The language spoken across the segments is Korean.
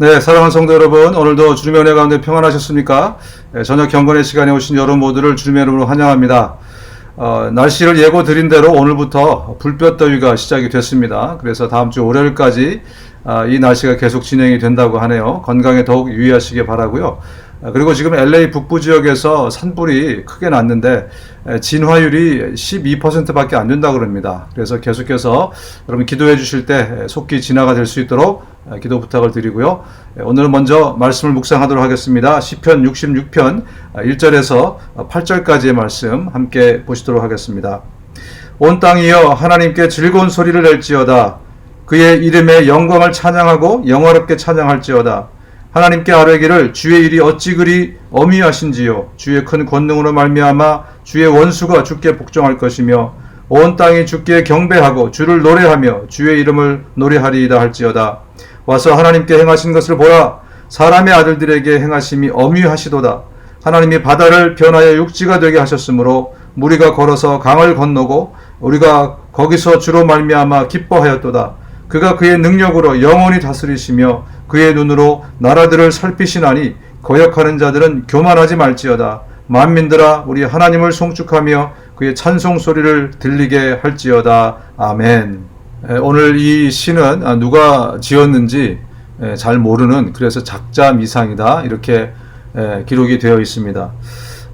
네, 사랑하는 성도 여러분, 오늘도 주님의 은혜 가운데 평안하셨습니까? 네, 저녁 경건의 시간에 오신 여러분 모두를 주님의 이름으로 환영합니다. 어, 날씨를 예고 드린 대로 오늘부터 불볕더위가 시작이 됐습니다. 그래서 다음 주 월요일까지 아, 이 날씨가 계속 진행이 된다고 하네요. 건강에 더욱 유의하시기 바라고요. 아, 그리고 지금 LA 북부 지역에서 산불이 크게 났는데 에, 진화율이 12%밖에 안 된다고 그럽니다. 그래서 계속해서 여러분 기도해 주실 때 에, 속기 진화가 될 수 있도록 에, 기도 부탁을 드리고요. 에, 오늘 먼저 말씀을 묵상하도록 하겠습니다. 시편 66편 1절에서 8절까지의 말씀 함께 보시도록 하겠습니다. 온 땅이여 하나님께 즐거운 소리를 낼지어다. 그의 이름의 영광을 찬양하고 영화롭게 찬양할지어다. 하나님께 아뢰기를 주의 일이 어찌 그리 어미하신지요 주의 큰 권능으로 말미암아 주의 원수가 주께 복종할 것이며 온 땅이 주께 경배하고 주를 노래하며 주의 이름을 노래하리이다 할지어다 와서 하나님께 행하신 것을 보라 사람의 아들들에게 행하심이 어미하시도다 하나님이 바다를 변하여 육지가 되게 하셨으므로 무리가 걸어서 강을 건너고 우리가 거기서 주로 말미암아 기뻐하였도다 그가 그의 능력으로 영원히 다스리시며 그의 눈으로 나라들을 살피시나니 거역하는 자들은 교만하지 말지어다. 만민들아 우리 하나님을 송축하며 그의 찬송 소리를 들리게 할지어다. 아멘. 에, 오늘 이 시는 아, 누가 지었는지 에, 잘 모르는 그래서 작자 미상이다 이렇게 에, 기록이 되어 있습니다.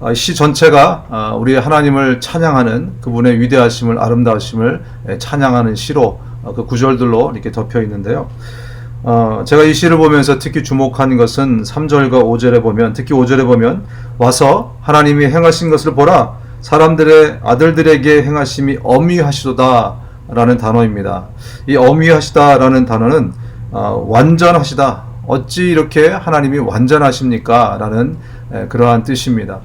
아, 시 전체가 아, 우리 하나님을 찬양하는 그분의 위대하심을 아름다우심을 에, 찬양하는 시로 어, 그 구절들로 이렇게 덮여 있는데요. 어, 제가 이 시를 보면서 특히 주목한 것은 3절과 5절에 보면 특히 5절에 보면 와서 하나님이 행하신 것을 보라 사람들의 아들들에게 행하심이 어미하시도다 라는 단어입니다. 이 어미하시다 라는 단어는 어, 완전하시다 어찌 이렇게 하나님이 완전하십니까 라는 에, 그러한 뜻입니다.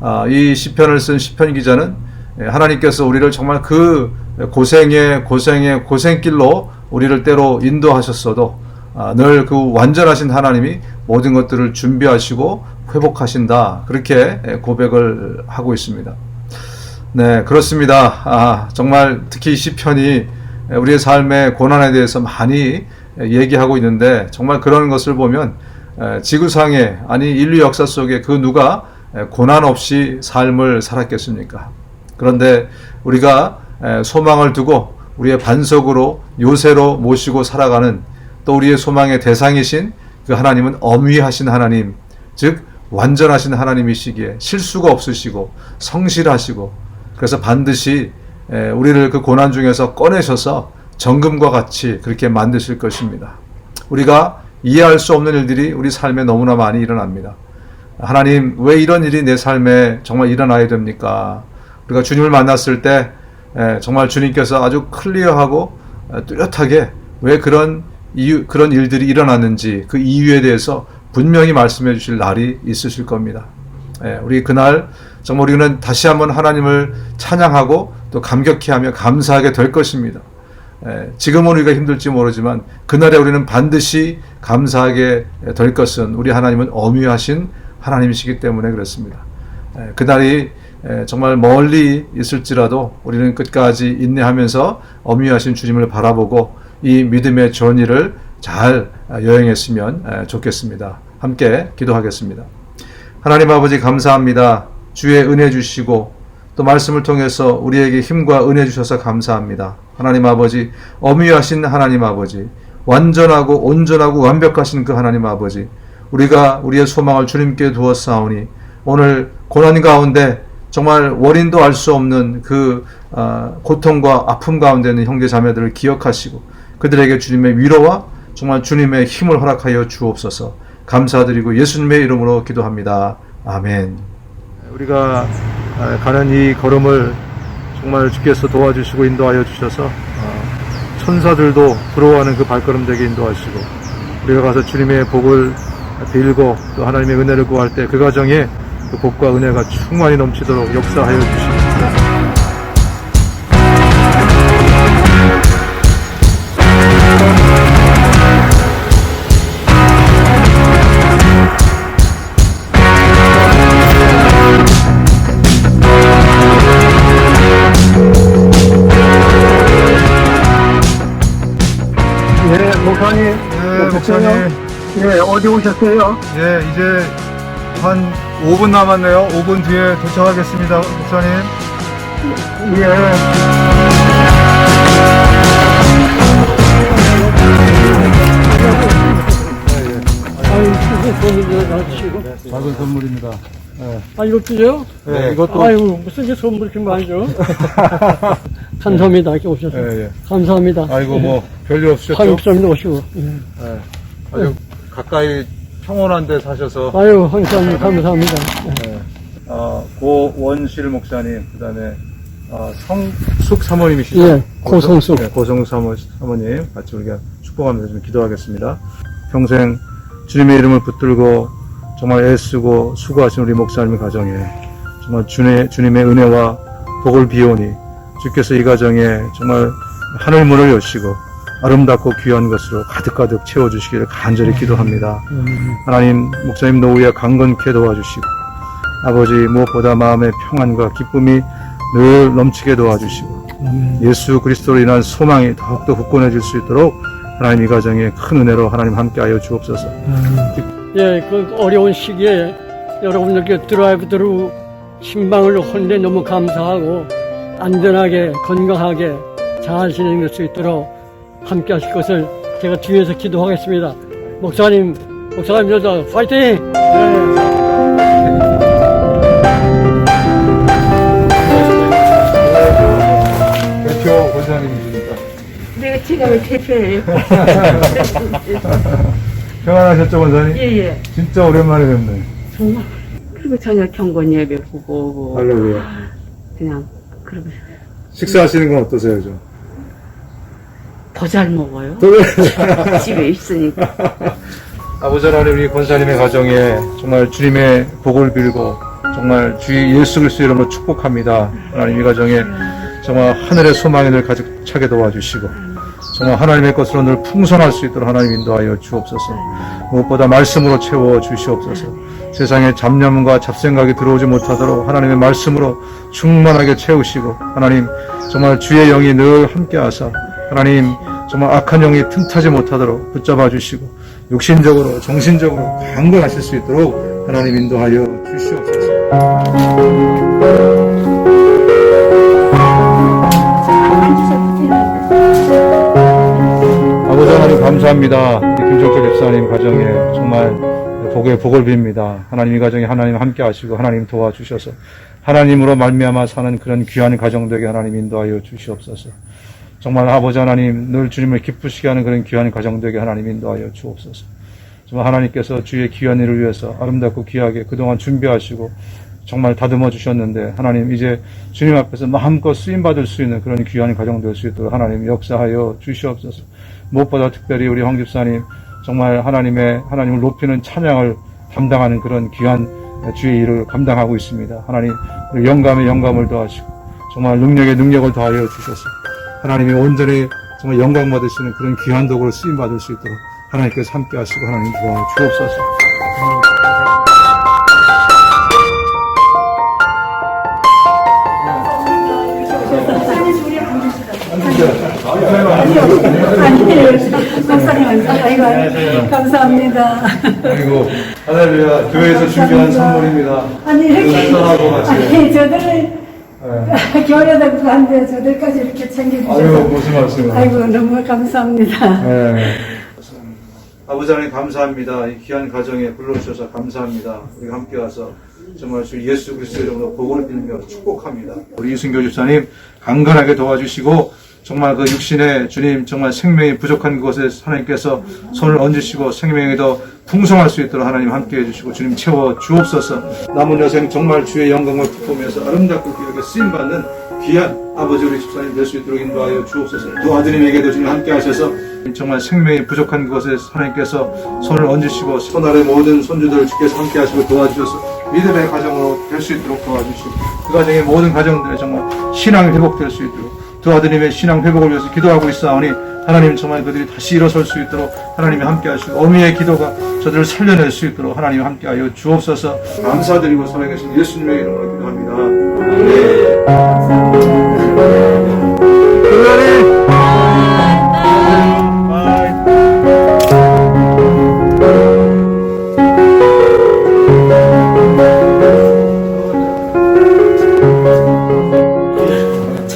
아, 이 시편을 쓴 시편 기자는 에, 하나님께서 우리를 정말 그 고생의 고생의 고생길로 우리를 때로 인도하셨어도 아, 늘그 완전하신 하나님이 모든 것들을 준비하시고 회복하신다 그렇게 고백을 하고 있습니다. 네 그렇습니다. 아, 정말 특히 이 시편이 우리의 삶의 고난에 대해서 많이 얘기하고 있는데 정말 그런 것을 보면 지구상에 아니 인류 역사 속에 그 누가 고난 없이 삶을 살았겠습니까? 그런데 우리가 소망을 두고 우리의 반석으로 요새로 모시고 살아가는 또 우리의 소망의 대상이신 그 하나님은 엄위하신 하나님, 즉 완전하신 하나님이시기에 실수가 없으시고 성실하시고 그래서 반드시 우리를 그 고난 중에서 꺼내셔서 정금과 같이 그렇게 만드실 것입니다. 우리가 이해할 수 없는 일들이 우리 삶에 너무나 많이 일어납니다. 하나님, 왜 이런 일이 내 삶에 정말 일어나야 됩니까? 우리가 주님을 만났을 때 정말 주님께서 아주 클리어하고 뚜렷하게 왜 그런 이유, 그런 일들이 일어났는지 그 이유에 대해서 분명히 말씀해 주실 날이 있으실 겁니다. 우리 그날 정말 우리는 다시 한번 하나님을 찬양하고 또 감격해 하며 감사하게 될 것입니다. 지금은 우리가 힘들지 모르지만 그날에 우리는 반드시 감사하게 될 것은 우리 하나님은 어미하신 하나님이시기 때문에 그렇습니다. 그날이 정말 멀리 있을지라도 우리는 끝까지 인내하면서 어미하신 주님을 바라보고 이 믿음의 전의를 잘 여행했으면 좋겠습니다. 함께 기도하겠습니다. 하나님 아버지 감사합니다. 주의 은혜 주시고 또 말씀을 통해서 우리에게 힘과 은혜 주셔서 감사합니다. 하나님 아버지 어미하신 하나님 아버지 완전하고 온전하고 완벽하신 그 하나님 아버지 우리가 우리의 소망을 주님께 두었사오니 오늘 고난 가운데 정말 원인도 알 수 없는 그 고통과 아픔 가운데 있는 형제 자매들을 기억하시고 그들에게 주님의 위로와 정말 주님의 힘을 허락하여 주옵소서 감사드리고 예수님의 이름으로 기도합니다. 아멘. 우리가 가는 이 걸음을 정말 주께서 도와주시고 인도하여 주셔서 천사들도 부러워하는 그 발걸음 되게 인도하시고 우리가 가서 주님의 복을 빌고 또 하나님의 은혜를 구할 때 그 가정에 그 복과 은혜가 충만히 넘치도록 역사하여 주시옵소서. 목사님, 네, 뭐 목사님. 네, 어디 오셨어요? 예, 이제 한 5분 남았네요. 5분 뒤에 도착하겠습니다, 목사님. 예. 아유, 무슨 선물을 가지고. 작은 선물입니다. 예. 아, 이거 주세요? 네, 이것도. 아유, 무슨 게 선물 이렇게 많이 줘? 감사합니다. 이렇게 오셔서. 예, 예. 감사합니다. 아이고, 뭐, 별일 없으셨죠? 한국사람도 오시고. 예. 예. 아주 가까이 평온한 데 사셔서, 아유, 한국사님 감사합니다. 예. 어, 고원실 목사님, 그 다음에, 어, 성숙 사모님이시죠? 예, 고성숙. 네, 고성숙 사모, 사모님, 같이 우리가 축복하면서 좀 기도하겠습니다. 평생 주님의 이름을 붙들고 정말 애쓰고 수고하신 우리 목사님 가정에 정말 주님의, 주님의 은혜와 복을 비오니 주께서 이 가정에 정말 하늘 문을 여시고 아름답고 귀한 것으로 가득가득 채워주시기를 간절히 기도합니다. 하나님 목사님 노후에 강건케 도와주시고 아버지 무엇보다 마음의 평안과 기쁨이 늘 넘치게 도와주시고 예수 그리스도로 인한 소망이 더욱더 굳건해질 수 있도록 하나님 이 가정에 큰 은혜로 하나님 함께하여 주옵소서. 예, 그 어려운 시기에 여러분들께 드라이브드루 신방을 혼내 너무 감사하고 안전하게 건강하게 잘 진행될 수 있도록 함께 하실 것을 제가 뒤에서 기도하겠습니다. 목사님, 목사님 여자 파이팅! 예. 대표 권사님이십니까? 내가 제가 왜 대표예요? 평안하셨죠 권사님? 예 예. 진짜 오랜만에 뵙네. 정말. 그리고 저녁 경건 예배 보고 할렐루야. 그냥 그러고 식사하시는 건 어떠세요 좀? 더 잘 먹어요. 집에 있으니까. 아버지 하나님 우리 권사님의 가정에 정말 주님의 복을 빌고 정말 주 예수 그리스도 이름으로 축복합니다. 하나님 이 가정에 정말 하늘의 소망이 늘 가득 차게 도와주시고 정말 하나님의 것으로 늘 풍성할 수 있도록 하나님 인도하여 주옵소서. 무엇보다 말씀으로 채워 주시옵소서. 세상에 잡념과 잡생각이 들어오지 못하도록 하나님의 말씀으로 충만하게 채우시고 하나님 정말 주의 영이 늘 함께하사 하나님 정말 악한 영이 틈타지 못하도록 붙잡아 주시고 육신적으로 정신적으로 강건하실 수 있도록 하나님 인도하여 주시옵소서. 감사합니다. 김종철 집사님 가정에 정말 복의 복을 빕니다. 하나님 이 가정에 하나님 함께 하시고 하나님 도와주셔서 하나님으로 말미암아 사는 그런 귀한 가정 되게 하나님 인도하여 주시옵소서. 정말 아버지 하나님 늘 주님을 기쁘시게 하는 그런 귀한 가정 되게 하나님 인도하여 주옵소서. 정말 하나님께서 주의 귀한 일을 위해서 아름답고 귀하게 그동안 준비하시고 정말 다듬어 주셨는데 하나님 이제 주님 앞에서 마음껏 쓰임 받을 수 있는 그런 귀한 가정 될 수 있도록 하나님 역사하여 주시옵소서. 무엇보다 특별히 우리 황 집사님 정말 하나님의 하나님을 높이는 찬양을 담당하는 그런 귀한 주의 일을 감당하고 있습니다. 하나님 영감에 영감을 더하시고 정말 능력에 능력을 더하여 주셔서 하나님이 온전히 정말 영광 받으시는 그런 귀한 도구로 쓰임 받을 수 있도록 하나님께서 함께 하시고 하나님 도와 주옵소서. 박사님, 아이고, 감사합니다. 그리고 할렐루야 교회에서 준비한 선물입니다. 아니, 이렇게. 떠나고 같이. 아니, 저들, 네. 교회도 한데 저들까지 이렇게 챙겨주셔서. 아유 무슨 말씀을. 아이고, 너무 감사합니다. 네. 아버지 하나님 감사합니다. 이 귀한 가정에 불러주셔서 감사합니다. 우리가 함께 와서 정말 주 예수 그리스도 이름으로 복을 빌며 축복합니다. 우리 이순교 집사님 강건하게 도와주시고 정말 그 육신의 주님 정말 생명이 부족한 곳에 하나님께서 손을 얹으시고 생명이 더 풍성할 수 있도록 하나님 함께 해주시고 주님 채워 주옵소서. 남은 여생 정말 주의 영광을 기쁘면서 아름답고 귀하게 쓰임받는 귀한 아버지 우리 집사님 될 수 있도록 인도하여 주옵소서. 또 아드님에게도 주님 함께 하셔서 정말 생명이 부족한 곳에 하나님께서 손을 얹으시고 손 아래 모든 손주들을 주께서 함께 하시고 도와주셔서 믿음의 가정으로 될 수 있도록 도와주시고 그 가정의 모든 가정들의 정말 신앙이 회복될 수 있도록 두 아드님의 신앙 회복을 위해서 기도하고 있사오니 하나님 정말 그들이 다시 일어설 수 있도록 하나님이 함께 하시고 어미의 기도가 저들을 살려낼 수 있도록 하나님 함께 하여 주옵소서 감사드리고 살아계신 예수님의 이름으로 기도합니다. 아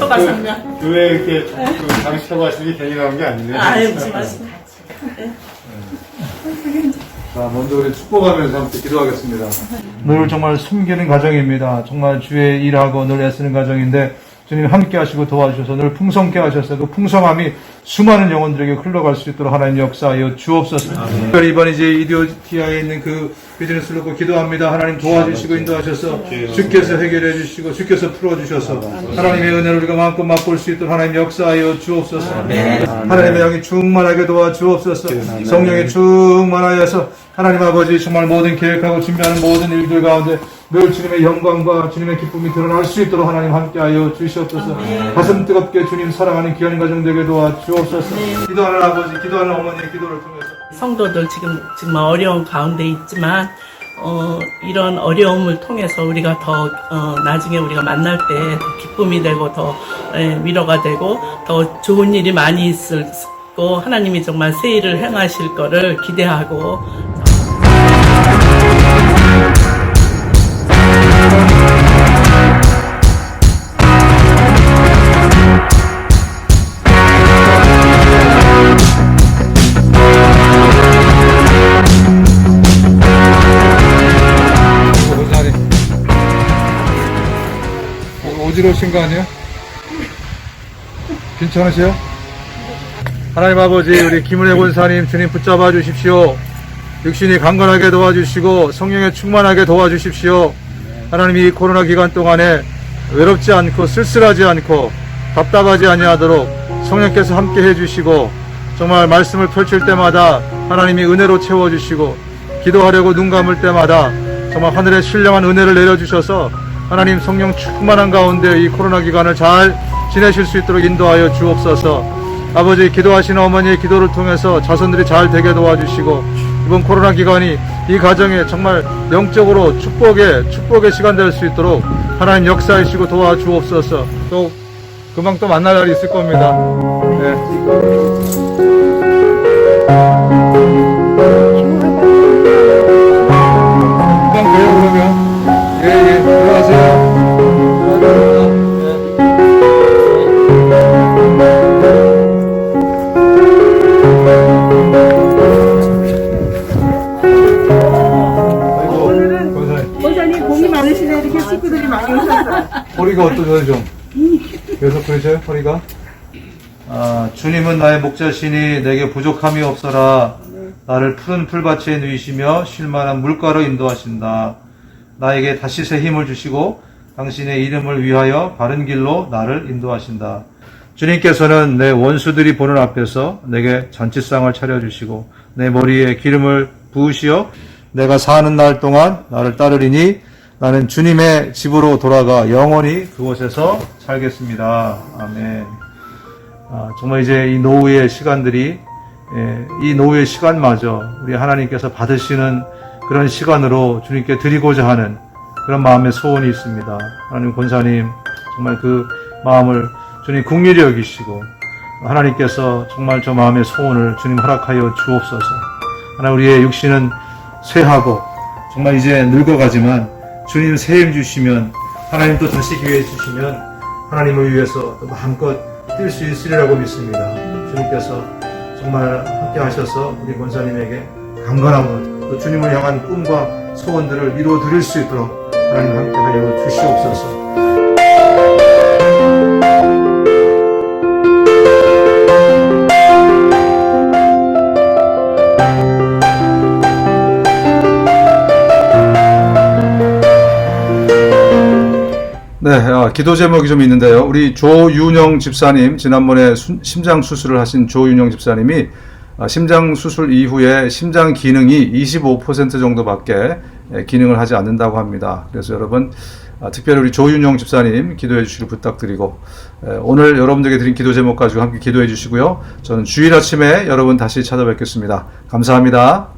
그, 아, 가셨나? 교회 이렇게 그 장식하고 하시는 게 괜히 나온 게 아니네요. 아유, 무슨 말씀. 네. 네. 자, 먼저 우리 축복하면서 함께 기도하겠습니다. 늘 정말 숨기는 가정입니다. 정말 주의 일하고 늘 애쓰는 가정인데, 주님 함께 하시고 도와주셔서 늘 풍성케 하셔서 그 풍성함이 수많은 영혼들에게 흘러갈 수 있도록 하나님 역사하여 주옵소서. 특별히 이번 이제 이디오티아에 있는 그 비즈니스를 놓고 기도합니다. 하나님 도와주시고 인도하셔서 주께서 해결해 주시고 주께서 풀어주셔서 하나님의 은혜를 우리가 마음껏 맛볼 수 있도록 하나님 역사하여 주옵소서. 하나님의 영이 충만하게 도와 주옵소서. 성령이 충만하여서 하나님 아버지 정말 모든 계획하고 준비하는 모든 일들 가운데 늘 주님의 영광과 주님의 기쁨이 드러날 수 있도록 하나님 함께하여 주시옵소서. 가슴 뜨겁게 주님 사랑하는 귀한 가정 되게 도와 주옵소서. 기도하는 아버지, 기도하는 어머니의 기도를 통해서. 성도들 지금 정말 어려운 가운데 있지만 어, 이런 어려움을 통해서 우리가 더 어, 나중에 우리가 만날 때 더 기쁨이 되고 더 예, 위로가 되고 더 좋은 일이 많이 있을 고 하나님이 정말 새 일을 행하실 거를 기대하고 어지러우신 거 아니에요? 괜찮으세요? 하나님 아버지, 우리 김은혜 권사님 주님 붙잡아 주십시오. 육신이 강건하게 도와주시고 성령에 충만하게 도와주십시오. 하나님 이 코로나 기간 동안에 외롭지 않고 쓸쓸하지 않고 답답하지 아니하도록 성령께서 함께 해주시고 정말 말씀을 펼칠 때마다 하나님이 은혜로 채워주시고 기도하려고 눈 감을 때마다 정말 하늘의 신령한 은혜를 내려주셔서 하나님 성령 충만한 가운데 이 코로나 기간을 잘 지내실 수 있도록 인도하여 주옵소서. 아버지 기도하시는 어머니의 기도를 통해서 자손들이 잘 되게 도와주시고 이번 코로나 기간이 이 가정에 정말 영적으로 축복의 축복의 시간 될 수 있도록 하나님 역사하시고 도와주옵소서. 또 금방 또 만날 날이 있을 겁니다. 네. 좀? 계속 그러세요 허리가? 아, 주님은 나의 목자시니 내게 부족함이 없어라 나를 푸른 풀밭에 누이시며 쉴만한 물가로 인도하신다 나에게 다시 새 힘을 주시고 당신의 이름을 위하여 바른 길로 나를 인도하신다 주님께서는 내 원수들이 보는 앞에서 내게 잔치상을 차려주시고 내 머리에 기름을 부으시어 내가 사는 날 동안 나를 따르리니 나는 주님의 집으로 돌아가 영원히 그곳에서 살겠습니다. 아멘. 아, 정말 이제 이 노후의 시간들이 예, 이 노후의 시간마저 우리 하나님께서 받으시는 그런 시간으로 주님께 드리고자 하는 그런 마음의 소원이 있습니다. 하나님 권사님 정말 그 마음을 주님 국리히 여기시고 하나님께서 정말 저 마음의 소원을 주님 허락하여 주옵소서. 하나 우리의 육신은 쇠하고 정말 이제 늙어가지만 주님 새힘 주시면 하나님 또 다시 기회 주시면 하나님을 위해서 또 마음껏 뛸 수 있으리라고 믿습니다. 주님께서 정말 함께 하셔서 우리 권사님에게 강건함을 또 주님을 향한 꿈과 소원들을 이루어 드릴 수 있도록 하나님 함께 하여 주시옵소서. 네, 아, 기도 제목이 좀 있는데요. 우리 조윤영 집사님, 지난번에 수- 심장 수술을 하신 조윤영 집사님이 아, 심장 수술 이후에 심장 기능이 25% 정도밖에 예, 기능을 하지 않는다고 합니다. 그래서 여러분, 아, 특별히 우리 조윤영 집사님 기도해 주시길 부탁드리고, 에, 오늘 여러분들에게 드린 기도 제목 가지고 함께 기도해 주시고요. 저는 주일 아침에 여러분 다시 찾아뵙겠습니다. 감사합니다.